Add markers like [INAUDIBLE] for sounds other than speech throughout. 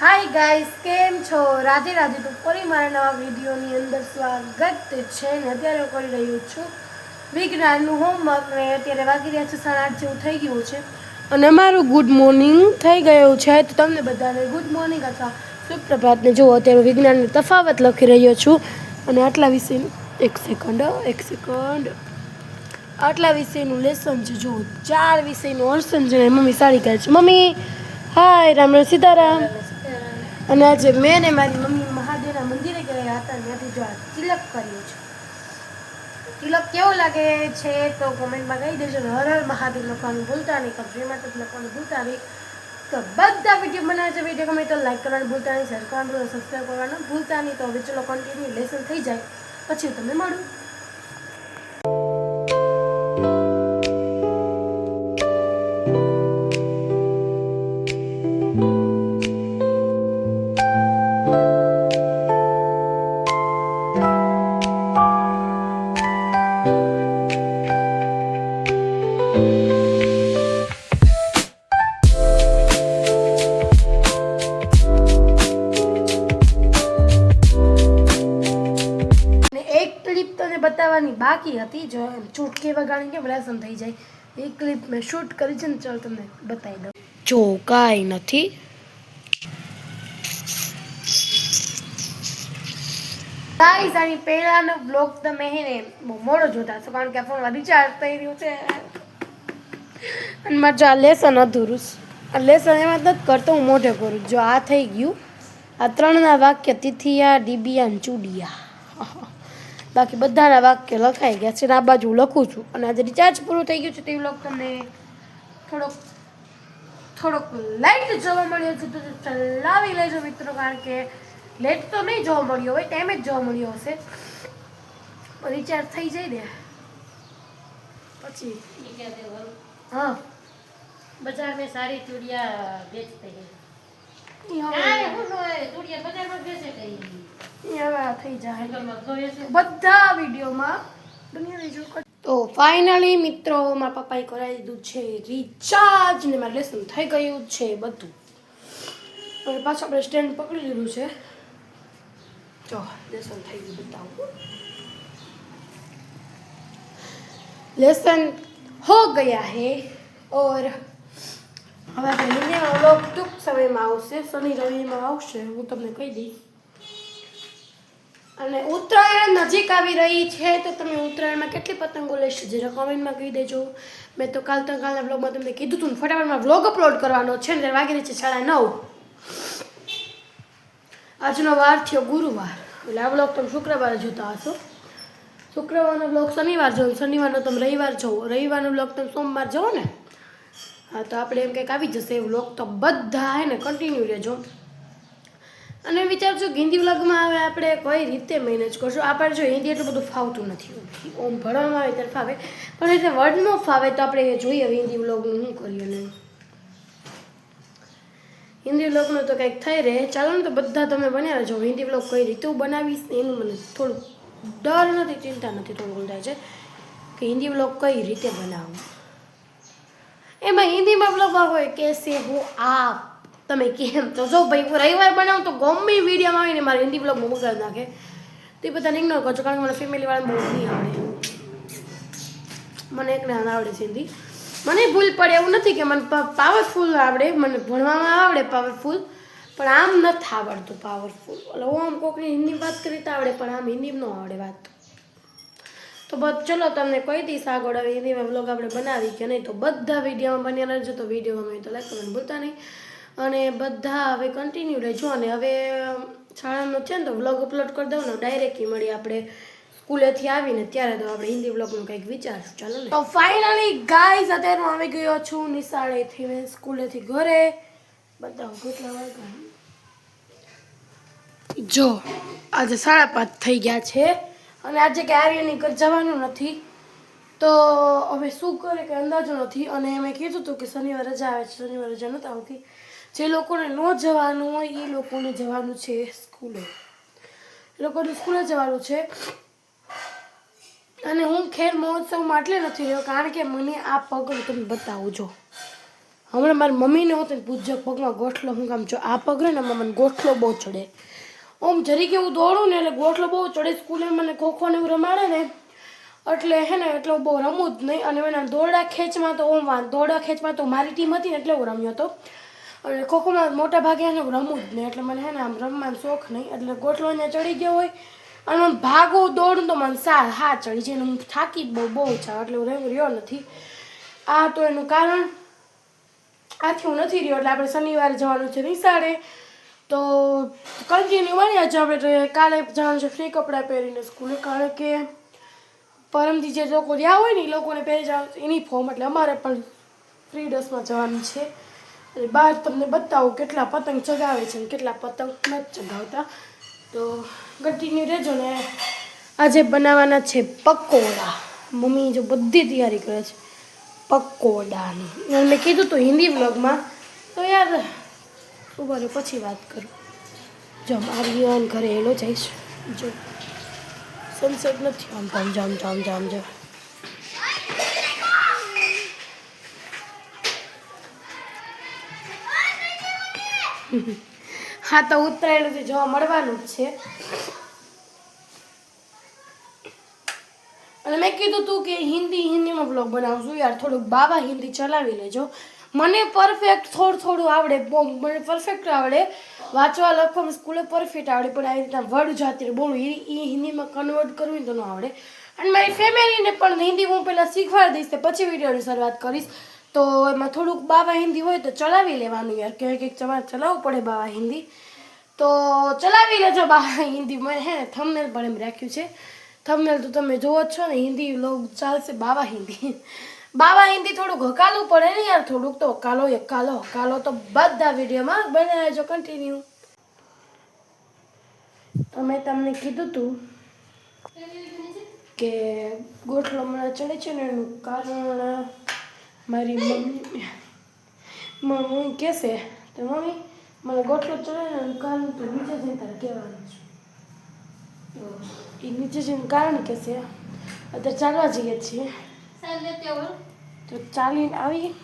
Hi guys કેમ છો? રાધે રાધે તો ફરી મારા નવા વિડીયોની અંદર સ્વાગત છે ને અત્યારે કરી રહ્યું છું વિજ્ઞાનનું હોમવર્ક ને અત્યારે વાગી રહ્યા છે સાડા આઠ જેવું થઈ ગયું છે. અને અમારું ગુડ મોર્નિંગ થઈ ગયું છે. તો તમને બધાને ગુડ મોર્નિંગ અથવા સુપ્રભાતને જુઓ, અત્યારે વિજ્ઞાનનો તફાવત લખી રહ્યો છું. અને આટલા વિશે એક સેકન્ડ એક સેકન્ડ આટલા વિષયનું લેસન છે, જુઓ, ચાર વિષયનું હર્ષન છે મમ્મી સારી કહે છે. મમ્મી હાય રામ, સીતારામ. અને આજે મેં ને મારી મમ્મી મહાદેવના મંદિરે ગયા હતા ત્યાંથી જો તિલક કર્યો છે. તિલક કેવો લાગે છે તો કોમેન્ટમાં કહી દેજો ને હર હર મહાદેવ લખવાનું ભૂલતા નહીં. કમ શ્રી માતા લખવાનું ભૂલતા નહીં. તો બધા વીડિયો બનાવે છે. વીડિયો ગમે તો લાઈક કરવાનું ભૂલતા નહીં શેર કરવાનું સબસ્ક્રાઈબ કરવાનું ભૂલતા નહીં. તો હવે ચલો કન્ટિન્યુ લેસન થઈ જાય. પછી તમે મળું. બાકી હતી જો ચૂટકી વગાડી કેમ થઈ જાય? એ ક્લિપ મેં શૂટ કરી છે ને ચાલ તમને બતાવી દઉં. જો કાંઈ નથી. ગાઈસ આની પહેલાનો બ્લોગ તમે હે ને બહુ મોડો જોતા છો કારણ કે આ ફોનમાં રિચાર્જ થઈ રહ્યું છે. અને મારે જો આ લેસન અધૂરું આ લેસન એમાં નથી કરતો હું મોઢે કરું. જો આ થઈ ગયું. આ ત્રણના વાક્ય તિથિયા ડીબિયા ચૂડિયા. બાકી બધાના વાક્ય લખાઈ ગયા છે ને આ બાજુ હું લખું છું. અને આજે રિચાર્જ પૂરું થઈ ગયું છે તે વ્લોગ તમને થોડોક થોડોક લાઇટ જોવા મળ્યો છે તો ચલાવી લેજો મિત્રો કારણ કે લેટ તો નહીં જોવા મળ્યો હોય ટાઈમે જ જોવા મળ્યો હશે. રિચાર્જ થઈ જાય ને. પછી હા. બજાર મેં સારી ચૂડિયા બેચતે હૈ ચૂડિયા બજારમાં બેચે ગઈ બધા વિડીયોમાં તો ફાઇનલી મિત્રો મારા પપ્પાએ કરાવી દીધું છે રિચાર્જ ને મારું લેસન થઈ ગયું છે બધું. હવે પાછું આપણે સ્ટેન્ડ પકડી લીધું છે. જો લેસન થઈ ગયું બતાવું. લેસન હો ગયા હે ઓર હવે આપણે મહિનાનો ટૂંક સમયમાં આવશે. શનિ રવિમાં આવશે હું તમને કહી દઈશ. અને ઉત્તરાયણ નજીક આવી રહી છે, તો તમે ઉત્તરાયણમાં કેટલી પતંગો લેશો જરા કોમેન્ટમાં કહી દેજો. મેં તો કાલ તો કાલના વ્લોગમાં તમને કીધું હતું ફટાફટમાં વ્લોગ અપલોડ કરવાનો છે ને, વાગી રહી છે સાડા નવ. આજનો વાર થયો ગુરુવાર. એટલે આ વ્લોગ તમે શુક્રવારે જોતા હશો. શુક્રવારનો વ્લોગ શનિવાર જોવો શનિવારનો તમે રવિવાર જોવો રવિવારનો વ્લોગ તમે સોમવાર જોવો ને? હા, તો આપણે એમ કંઈક આવી જશે વ્લોગ તો બધા હે ને કન્ટિન્યુ રહેજો. અને વિચારજો હિન્દી વ્લોગમાં હવે આપણે કઈ રીતે મેનેજ કરશું? આપણે જો હિન્દી એટલું બધું ફાવતું નથી. ઓમ ભણવામાં આવે ત્યારે ફાવે. પણ એટલે વર્ડ ન ફાવે તો આપણે જોઈએ હિન્દી વ્લોગનું શું કરીએ ને. હિન્દી વ્લોગનું તો કંઈક થઈ રહે. ચાલો ને તો બધા તમે બન્યા રહેજો. હિન્દી વ્લોગ કઈ રીતે હું બનાવીશ એનું મને થોડું ડર નથી, ચિંતા નથી, થોડું થાય છે કે હિન્દી વ્લોગ કઈ રીતે બનાવું. એમાં હિન્દીમાં વ્લોગ હોય કેસે હું આપ. તમે કેમ? તો જો ભાઈ રવિવાર બનાવું તો ગમે વિડીયોમાં આવીને મારે હિન્દી વ્લોગમાં બગાડ નાખે તો બધાને ઇગ્નોર કરજો, કારણ કે મને ફેમિલી વાળા બહુ નહીં આવડે. મને એકને આવડે છે હિન્દી. મને ભૂલ પડે, એવું નથી કે મને પાવરફુલ આવડે, મને ભણવામાં આવડે પાવરફુલ પણ આમ નથી આવડતું પાવરફુલ એટલે હું આમ કોકની હિન્દી વાત કરી તો આવડે, પણ આમ હિન્દી ન આવડે વાત. તો બસ, ચલો તમને કોઈ દિવસ આગળ, હવે હિન્દીમાં બ્લોગ આપણે બનાવી કે નહીં. તો બધા વિડીયોમાં બન્યા રહેજો, તો વીડિયો ગમે તો લાઈક કરવાનું ભૂલતા નહીં. અને બધા હવે કન્ટિન્યુ રહેજો. અને હવે શાળાનો છે ને તો વ્લોગ અપલોડ કરી દઉં ને ડાયરેક્ટલી મળી આપણે સ્કૂલેથી આવીને ત્યારે તો આપણે હિન્દી વ્લોગનું કંઈક વિચારશું. ચાલો ને. તો ફાઇનલી ગાઈઝ અત્યારે હું આવી ગયો છું નિશાળેથી મેં સ્કૂલેથી ઘરે. બધા કેટલા વાગ્યા? જો, આજે સાડા પાંચ થઈ ગયા છે. અને આજે કે આર્યની ઘર જવાનું નથી. તો હવે શું કરે કે અંદાજો નથી. અને મેં કીધું હતું કે શનિવાર રજા આવે છે. શનિવાર રજા નહોતા આવતી. જે લોકોને ન જવાનું હોય, એ લોકોને જવાનું છે સ્કૂલે. એ લોકોને સ્કૂલે જવાનું છે. અને હું ખેર મહોત્સવમાં એટલે નથી રહ્યો, કારણ કે મને આ પગ તમે બતાવું જો. હમણાં મારી મમ્મીને હોત ને પૂછજો પગમાં ગોઠલો, હું કામ જો, આ પગ ને મને ગોઠલો બહુ ચડે. ઓમ જરીકે હું દોડું ને એટલે ગોઠલો બહુ ચડે, સ્કૂલે મને ખોખો ને એવું રમાડે ને, એટલે હે ને, એટલે હું બહુ રમું જ નહીં. અને મને દોરડા ખેંચમાં તો ઓમ દોરડા ખેંચમાં તો મારી ટીમ હતી ને એટલે હું રમ્યો હતો. અને ખોખોમાં મોટા ભાગે એને રમું જ નહીં, એટલે મને હે ને આમ રમવાનો શોખ નહીં. એટલે ગોઠલો ચડી ગયો હોય અને મને ભાગું દોડું તો મને સાર હા ચડી જાય હું થાકી બહુ બહુ જાઉં એટલે હું રહ્યો નથી. આ તો એનું કારણ આથી હું નથી રહ્યો, એટલે આપણે શનિવારે જવાનું છે નિશાળે. તો કન્ટિન્યુ મળ્યા આજે આપણે કાલે જવાનું છે ફ્રી કપડાં પહેરીને સ્કૂલે કારણ કે પરમથી જે લોકો રહ્યા હોય ને એ લોકોને પહેરી જવાનું યુનિફોર્મ એટલે અમારે પણ ફ્રી ડ્રેસમાં જવાનું છે. એટલે બહાર તમને બતાવું કેટલા પતંગ ચગાવે છે ને કેટલા પતંગ નથી ચગાવતા. તો કન્ટિન્યુ રહેજો ને આજે બનાવવાના છે પકોડા. મમ્મી જો બધી તૈયારી કરે છે પકોડાની. મેં કીધું તો હિન્દી વ્લોગમાં. તો યાર, ઊભા રહ્યો પછી વાત કરું. જો મારી ઘરે એલો જઈશ. જો સનસેટ નથી. આમ જામ જામ જામ જામ. હા, તો ઉત્તરાયણથી જોવા મળવાનું જ છે. અને મેં કીધું તું કે હિન્દી હિન્દીમાં બ્લોગ બનાવશું. યાર, થોડુંક બાબા હિન્દી ચલાવી લેજો. મને પરફેક્ટ થોડું થોડું આવડે મને પરફેક્ટ આવડે. વાંચવા લખવામાં સ્કૂલે પરફેક્ટ આવડે, પણ આવી રીતના વર્ડ જાતે બોલું એ હિન્દીમાં કન્વર્ટ કરવું તો ન આવડે. અને મારી ફેમિલીને પણ હિન્દી હું પહેલાં શીખવાડી દઈશ પછી વિડીયોની શરૂઆત કરીશ. તો એમાં થોડુંક બાવા હિન્દી હોય તો ચલાવી લેવાનું યાર. ક્યાંક ક્યાંક તમારે ચલાવવું પડે બાવા હિન્દી. તો ચલાવી લેજો બાવા હિન્દી. મેં હે ને થંબનેલ પણ એમ રાખ્યું છે. થમનેલ તો તમે જોવો જ છો ને, હિન્દી લોગ ચાલશે બાવા હિન્દી. બાવા હિન્દી થોડુંક હકાલું પડે ને યાર, થોડુંક તો હકાલો હકાલો. હકાલો તો બધા વિડીયોમાં બનાવજો કન્ટિન્યુ તો મેં તમને કીધું તું કે ગોઠલો મને ચડે છે ને, એનું કારણ મારી મમ્મી મમ્મી કહેશે તો મમ્મી મને ગોઠલો ચડે ને કારણ તો નીચે જઈને તારે કહેવાનું છે. તો એ નીચે જઈને કારણ કહેશે અત્યારે ચાલવા જઈએ છીએ. તો ચાલીને આવી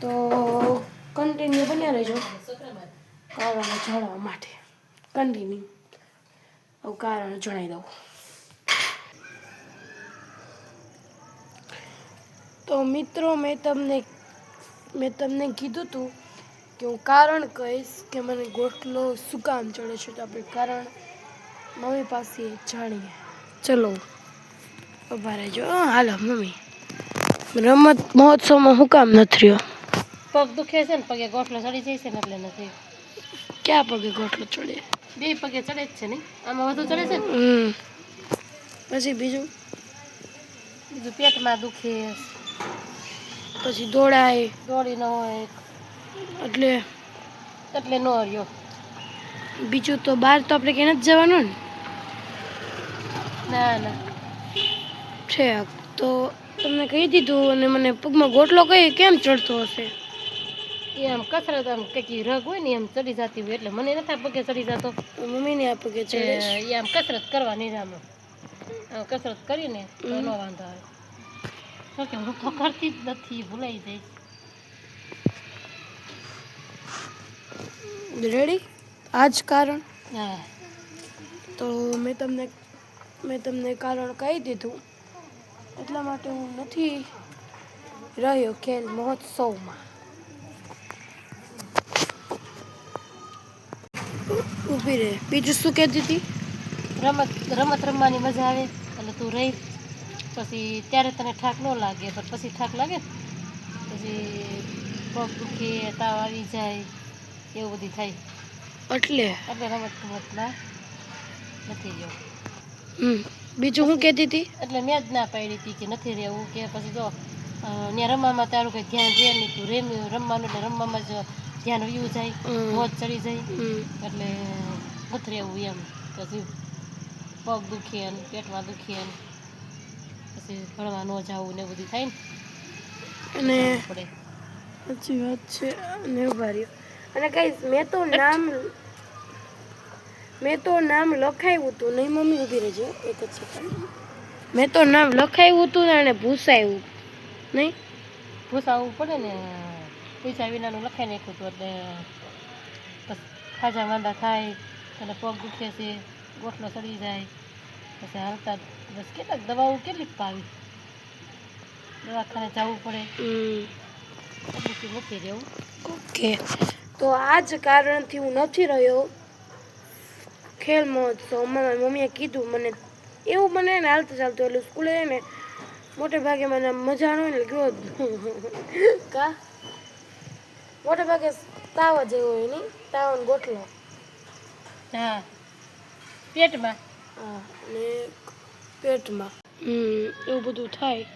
તો કન્ટિન્યુ બન્યા રહેજો. કારણ જણાવવા માટે. કન્ટિન્યુ કારણ જણાવી દઉં. તો મિત્રો મેં તમને મેં તમને કીધું હતું કે હું કારણ કહીશ કે મને ગોઠલો શું કામ ચડે છે તો આપણે કારણ મમ્મી પાસે જાણીએ. ચલો ઊભા રહેજો. હાલો મમ્મી. રમત મહોત્સવમાં હું કામ નથી રહ્યો પગ દુખે છે ને પગે ગોઠલો ચડી જાય છે ને એટલે નથી. ક્યાં પગે ગોઠલો ચડે? બે પગે ચડે જ છે નહીં આમાં વધુ ચડે છે ને? પછી બીજું? બીજું પેટમાં દુખે પછી દોડાય દોડી ન હોય. એટલે એટલે ન રહ્યો. બીજું તો બહાર તો આપણે ક્યાં નથી જવાનું ને? ના ના. છે તો તમને કહી દીધું અને મને પગમાં ગોટલો કઈ કેમ ચડતો હશે? એ આમ કસરત આમ કંઈક રગ હોય ને એમ ચડી જતી હોય એટલે મને નથી પગે ચડી જતો. મમ્મીને આ પગે કે ચડે છે. એ આમ કસરત કરવાની જ આમ. આમ કસરત કરીને વાંધો આવે. તો કે હું તો કરતી જ નથી ભૂલાઈ જઈશ. રેડી આ જ કારણ? હા. તો મેં તમને મેં તમને કારણ કહી દીધું. એટલા માટે હું નથી રહ્યો ખેલ મહોત્સવમાં. ઊભી રહે. બીજું શું કહેતી હતી? રમત રમત રમવાની મજા આવે એટલે તું રહી. પછી ત્યારે તને થાક ન લાગે પણ પછી થાક લાગે પછી પગ દુખે તાવ આવી જાય એવું બધું થાય. એટલે? એટલે રમત ગમતમાં નથી જવું બીજું હું કહેતી હતી? એટલે મેં જ ના પાડી હતી કે નથી રહેવું કે પછી જો ત્યાં રમવામાં તારું કંઈ ધ્યાન રહે નહીં તું રેમ રમવાનું એટલે રમવામાં જ ધ્યાન રહ્યું જાય મોજ ચડી જાય. એટલે નથી રહેવું એમ. પછી પગ દુખે ને પેટમાં દુખે ને પછી ભણવા ન જવું ને બધું થાય ને. અને સાચી વાત છે. અને ઊભા અને કઈ મેં તો નામ મેં તો નામ લખાયું હતું. નહીં મમ્મી ઊભી રહેજો. એક જ સેકન્ડ મેં તો નામ લખાયું હતું ને અને ભૂસાયું. નહીં? ભૂસાવવું પડે ને. પૈસા વિનાનું લખાઈ નાખ્યું હતું એટલે ખાજા માંદા થાય અને પગ દુખે છે ગોઠલો સડી જાય પછી હાલતા બસ કેટલાક દવાઓ કેટલી પાવી દવાખાને જવું પડે. નથી રહેવું. ઓકે. તો આ જ કારણથી હું નથી રહ્યો. ખેલ મહોત્સવમાં મારી મમ્મીએ કીધું મને એવું મને ને હાલતું ચાલતું એટલે સ્કૂલે ને મોટે ભાગે મને મજા ન ને ગયો કા? મોટે ભાગે તાવ જ એવો હોય નહીં. તાવ ને ગોઠલો. હા. પેટમાં? હા અને પેટમાં. એવું બધું થાય.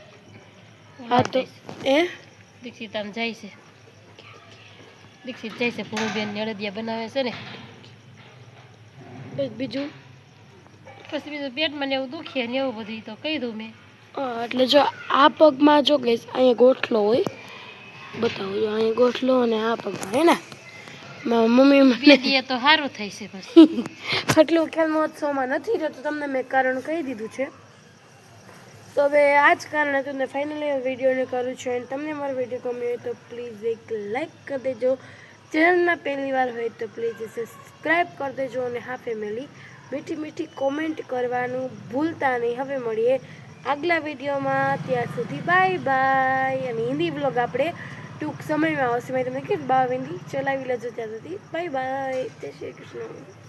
હા તો. એ દીક્ષિત આમ જાય છે. દીક્ષિત જાય છે પૂર્વબેન ને અડદિયા બનાવે છે ને. બસ બીજું? પછી બીજું પેટમાં ને એવું દુખે ને એવું બધું તો કહી દઉં મેં. એટલે જો આ પગમાં જો ગઈશ અહીંયા ગોઠલો હોય બતાવું જો અહીંયા ગોઠલો અને આ પગમાં હે ને? મમ્મી મને દીએ તો સારું થઈ છે પછી [LAUGHS] આટલું ખેલ મહોત્સવમાં નથી રહેતો તમને મેં કારણ કહી દીધું છે. તો હવે આ જ કારણે તમને ફાઇનલી વિડીયોને કરું છું. અને તમને મારો વીડિયો ગમ્યો હોય તો પ્લીઝ એક લાઈક કરી દેજો. ચેનલમાં પહેલી વાર હોય તો પ્લીઝ સબસ્ક્રાઈબ કરી દેજો અને હા ફેમિલી મીઠી મીઠી કોમેન્ટ કરવાનું ભૂલતા નહીં. હવે મળીએ આગલા વિડીયોમાં ત્યાં સુધી બાય બાય અને હિન્દી બ્લોગ આપણે ટૂંક સમયમાં આવશે. મેં તમને કે બાવ હિન્દી ચલાવી લેજો ત્યાં સુધી બાય બાય. જય શ્રી કૃષ્ણ.